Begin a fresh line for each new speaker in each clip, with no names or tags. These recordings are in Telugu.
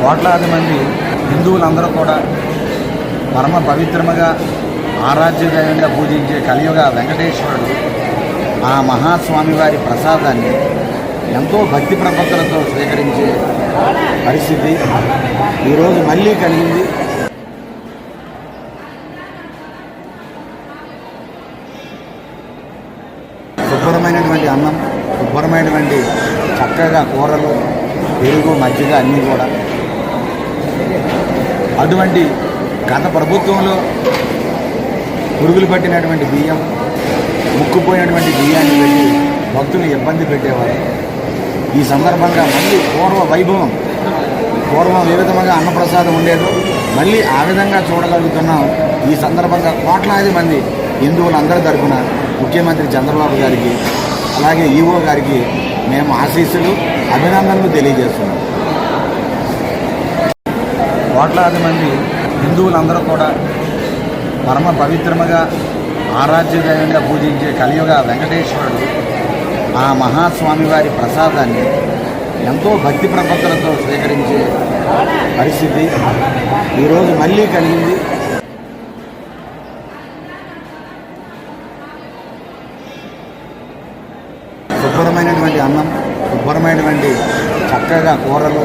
కోట్లాది మంది హిందువులందరూ కూడా పరమ పవిత్రముగా ఆరాధ్యదయంగా పూజించే కలియుగ వెంకటేశ్వరుడు ఆ మహాస్వామి వారి ప్రసాదాన్ని ఎంతో భక్తి ప్రపత్తులతో స్వీకరించే పరిస్థితి ఈరోజు మళ్ళీ కలిగింది. శుభ్రమైనటువంటి అన్నం శుభ్రమైనటువంటి చక్కగా కూరలు పెరుగు మజ్జిగ అన్నీ కూడా అటువంటి గత ప్రభుత్వంలో పురుగులు పట్టినటువంటి బియ్యం ముక్కుపోయినటువంటి బియ్యాన్ని పెట్టి భక్తులు ఇబ్బంది పెట్టేవారు. ఈ సందర్భంగా మళ్ళీ పూర్వ వైభవం పూర్వం ఏ విధంగా అన్నప్రసాదం ఉండేదో మళ్ళీ ఆ విధంగా చూడగలుగుతున్నాం. ఈ సందర్భంగా కోట్లాది మంది హిందువులందరి తరపున ముఖ్యమంత్రి చంద్రబాబు గారికి అలాగే ఈఓ గారికి మేము ఆశీస్సులు అభినందనలు తెలియజేస్తున్నాం. కోట్లాది మంది హిందువులందరూ కూడా పరమ పవిత్రముగా ఆరాధ్యదైవంగా పూజించే కలియుగ వెంకటేశ్వరుడు ఆ మహాస్వామి వారి ప్రసాదాన్ని ఎంతో భక్తి ప్రపత్తులతో స్వీకరించే పరిస్థితి ఈరోజు మళ్ళీ కలిగింది. శుభ్రమైనటువంటి అన్నం శుభ్రమైనటువంటి చక్కగా కూరలు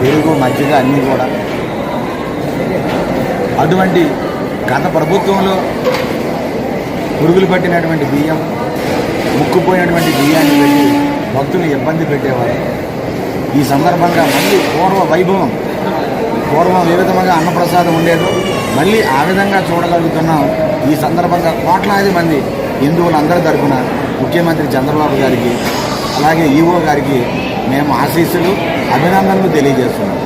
పెరుగు మజ్జిగ అన్నీ కూడా అటువంటి గత ప్రభుత్వంలో పురుగులు పట్టినటువంటి బియ్యం ముక్కుపోయినటువంటి బియ్యాన్ని పెట్టి భక్తులు ఇబ్బంది పెట్టేవారు. ఈ సందర్భంగా మళ్ళీ పూర్వ వైభవం పూర్వం ఏ విధంగా అన్నప్రసాదం ఉండేదో మళ్ళీ ఆ విధంగా చూడగలుగుతున్నాం. ఈ సందర్భంగా కోట్లాది మంది హిందువులందరి తరపున ముఖ్యమంత్రి చంద్రబాబు గారికి అలాగే ఈఓ గారికి మేము ఆశీస్సులు అభినందనలు తెలియజేస్తున్నాం.